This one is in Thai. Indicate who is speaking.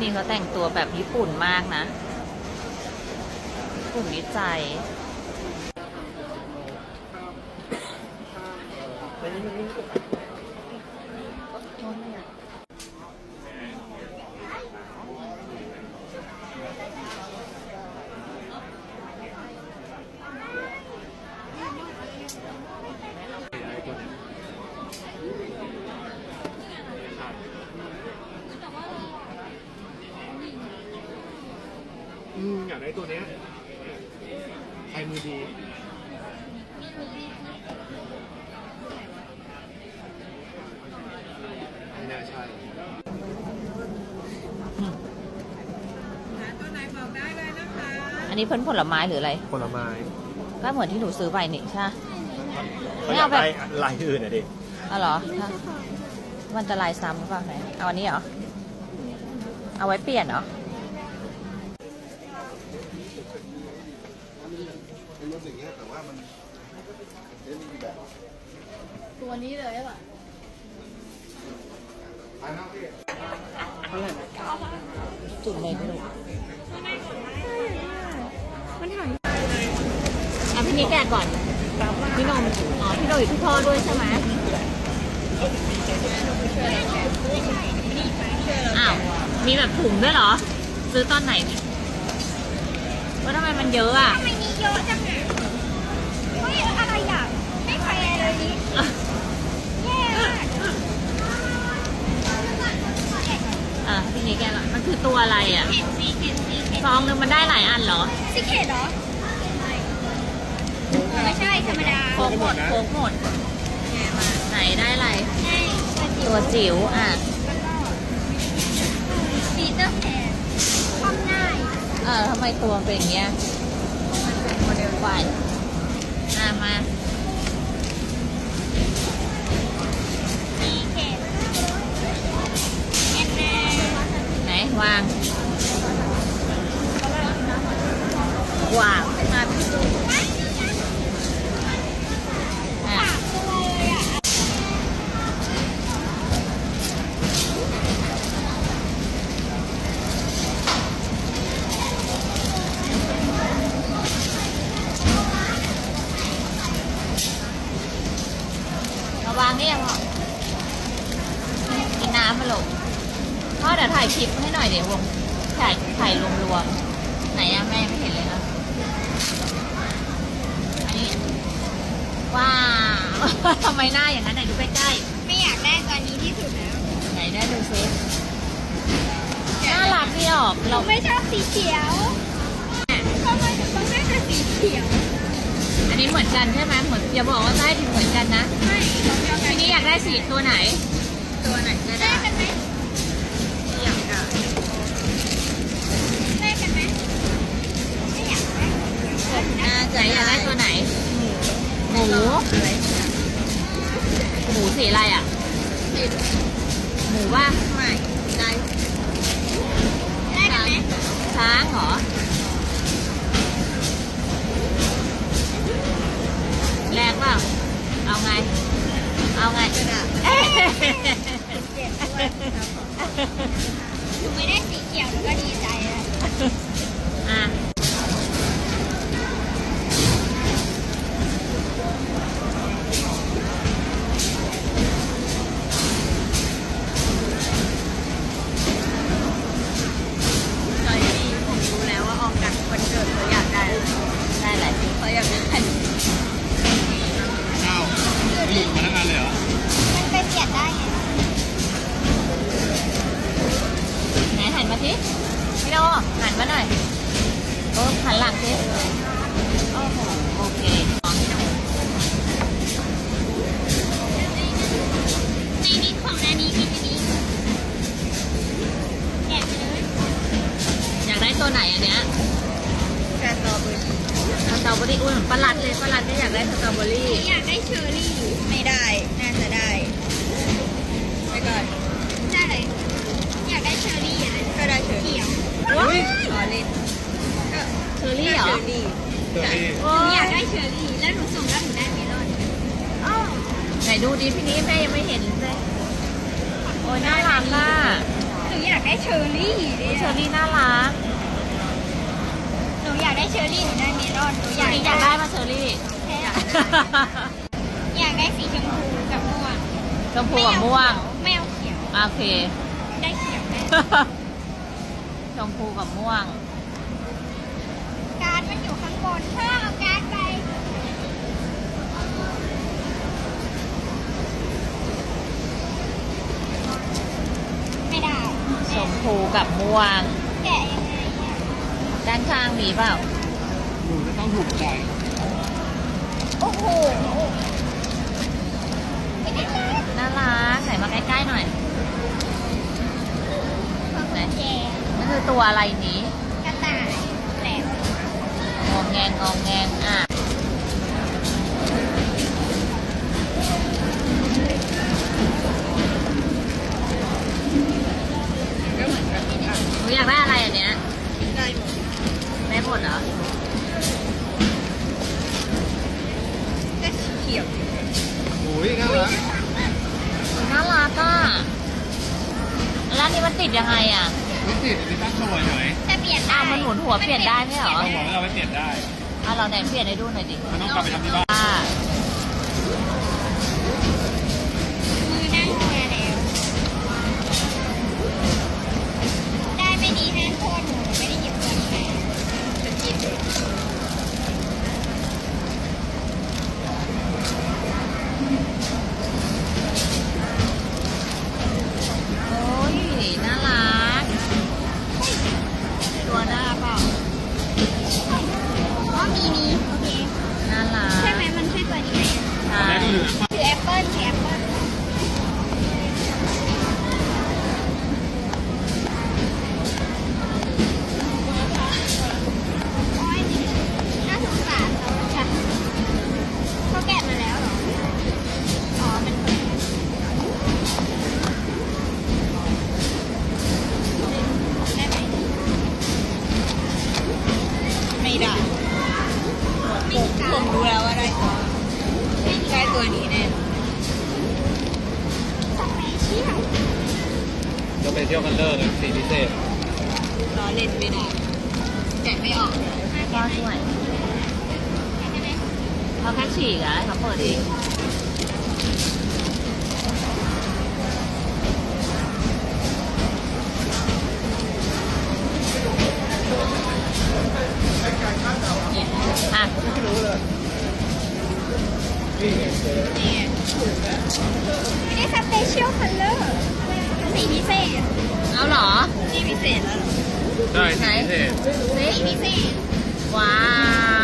Speaker 1: นี่เขาแต่งตัวแบบญี่ปุ่นมากนะญี่ปุ่นวิจัย
Speaker 2: อืมอยากได้ตัวเนี้ยใครมือดีไม่น่าใช่
Speaker 1: อันนี้เพิ่นผลไม้หรืออะไร
Speaker 2: ผลไม้
Speaker 1: ก็เหมือนที่หนูซื้อไปนี่ใช่ไหมไม่
Speaker 2: ไม่
Speaker 1: เอา
Speaker 2: เอา
Speaker 1: แบบ
Speaker 2: แบบ ลายอื่นอะดิ
Speaker 1: อ๋อเหรอถ้ามันจะลายซ้ำหรือเปล่าไหนเอาอันนี้เหรอ เอาไว้เปลี่ยนเหรอ
Speaker 3: ตัวนี้เลยใช่ป่ะ
Speaker 1: จุดเลยไม่รู้
Speaker 3: มันถ่าย
Speaker 1: อะพี่นี่แกะก่อน พี่นมอ๋อพี่นมอยู่ที่พ่อด้วยใช่ไหมอ้าว มีแบบถุงด้วยเหรอ ซื้อตอนไหนเนี่ยว่าทำไมมันเยอะอะ
Speaker 3: ทำไมมีเยอะจังอะเฮ้ยอะไรอะไม่แฟร์เลยนี่แย่มาก
Speaker 1: อะพี่นี่แกะก่อมันคือตัวอะไรอะ ซองนึงมันได้หลายอันเหรอ
Speaker 3: สีเข็ดเหรอไม่ใช่ธรรมดา
Speaker 1: โคกหมดโคกหมดไหนได้อะไร ตัวจิ๋วอะ
Speaker 3: ปีเตอร์แพนความง่าย
Speaker 1: เออทำไมตัวมันเป็นอย่างเงี้ย มันเป็นโมเดลไฟอะมา วางวางมาพี่ดูอะ
Speaker 3: ตัวเลยอะ
Speaker 1: มาวางนี่ยังพ่อกินน้ำมาลงพ่อเดี๋ยวถ่ายคลิปให้หน่อย เดี๋ยววงถ่ายถ่ายรวมๆไหนอะแม่ไม่เห็นเลยนะอันนี้ว้าวทำไมหน้าอย่างนั้นไหนดูใกล้ๆ
Speaker 3: ไม่อยากได้ตัวนี้ที่สุดแล้ว
Speaker 1: ไหนได้ดูซิน่ารักดีออก
Speaker 3: หนู
Speaker 1: เรา
Speaker 3: ไม่ชอบสีเขียวทำไมถึงต้องได้แต่สีเขียว
Speaker 1: อันนี้เหมือนกันใช่ไหมเหมือนอย่าบอกว่าได้ถึงเหมือนกันนะ
Speaker 3: ไม่เราเดียวกั
Speaker 1: ที
Speaker 3: น
Speaker 1: นี้อยากได้สีตัวไหน ตัวไหนก็
Speaker 3: ได้
Speaker 1: ได้
Speaker 3: น่า
Speaker 1: จะอยากได้ตัวไหนหมูหมูสีอะไรอะหมูว่าไม่ได้
Speaker 3: ได้กันไหม
Speaker 1: ช้างเหรอ
Speaker 3: ห เหมือนประ
Speaker 1: หลัดเลยประหลัดก็อยากได้สตรอเบอรี่
Speaker 3: อยากได้เชอร์รี่ ไม่ได้ น่าจะได้ ไปก่อน ได้เลยอยากได้เชอร์รี่อะไรก็ได้เชอร์รี่เขียว
Speaker 1: ว้าย
Speaker 3: ขอเล่นก็
Speaker 1: เชอร์รี่เหรอ
Speaker 3: เชอร์รี่
Speaker 2: ตัวนี้
Speaker 1: โอ้
Speaker 3: หนู
Speaker 1: ย
Speaker 3: อยากได้เชอร์รี่ แล้วหนูส่งแล้วหนูได้เมลอนอ้าว
Speaker 1: ไหนดูดิพี่นี้แม่ยังไม่เห็นเลยโอ้ยน่ารักอะ
Speaker 3: หนูนูอยากได้เชอร์รี่เนี่ย
Speaker 1: เชอรี่น่ารัก
Speaker 3: ห นูอยากได้เชอร์รี่หนูได้เมลอนหนูอยาก
Speaker 1: อยากได้มาเชอรี่
Speaker 3: แค่อยากได้สีชมพูกับม่วง
Speaker 1: ชมพูกับม่วง
Speaker 3: ไม่เอาเขียว
Speaker 1: โอเค
Speaker 3: ได้เขียวได้
Speaker 1: ชมพูกับม่วง
Speaker 3: การ์ดมันอยู่ข้างบนเพิ่มเอาการ์ดไป ไม่ได้
Speaker 1: ชมพูกับม่วง
Speaker 3: แกะยังไงเนี่ย
Speaker 1: ด้านข้างมีเปล่า
Speaker 2: หนูจะต้องถูกใจ
Speaker 3: โอ้โห
Speaker 1: น่ารักไหนมาใกล้ๆหน่อยไหน
Speaker 3: แจ
Speaker 1: นั่นคือตัวอะไรนี้
Speaker 3: กระต่ายแหลม
Speaker 1: งองแงงงองแงงอะ
Speaker 3: ก็เหมือนกับที่นี่
Speaker 1: หนูอยากได้อะไรอันเนี้ย
Speaker 3: ได้หมด
Speaker 1: ได้หมดเหรอ
Speaker 3: ก็สีเขียว
Speaker 2: โอ้ยน่ารัก
Speaker 1: น่ารักอะแล้วอันนี้มันติดยังไงอะ
Speaker 2: ไม่ติดอันนี้ตั้งโชว์เฉย
Speaker 3: แต่เปลี่ยนได้
Speaker 1: อ้าวมันหมุนหัวเปลี่ยนได้ไม่เหรอ
Speaker 2: เอาหัวเราไปเปลี่ยนได้
Speaker 1: อะเราไหนเปลี่ยนให้ดูหน่อยดิ
Speaker 2: มันต้องกลับไปทำที่บ้าน
Speaker 1: อ่า
Speaker 3: จะไปเที่
Speaker 2: ยวกันเลิกสีพิเศษ
Speaker 1: ล้อเล่นไม่ได้แกะไม่ออกก็ช่วยเขาแค่ฉีกอะให้เขาเปิดเอง
Speaker 3: พิเศษแล้วเหรอ
Speaker 2: ใช่สีพิเศษ
Speaker 1: นี่
Speaker 3: สีพิเศษ
Speaker 1: ว้าว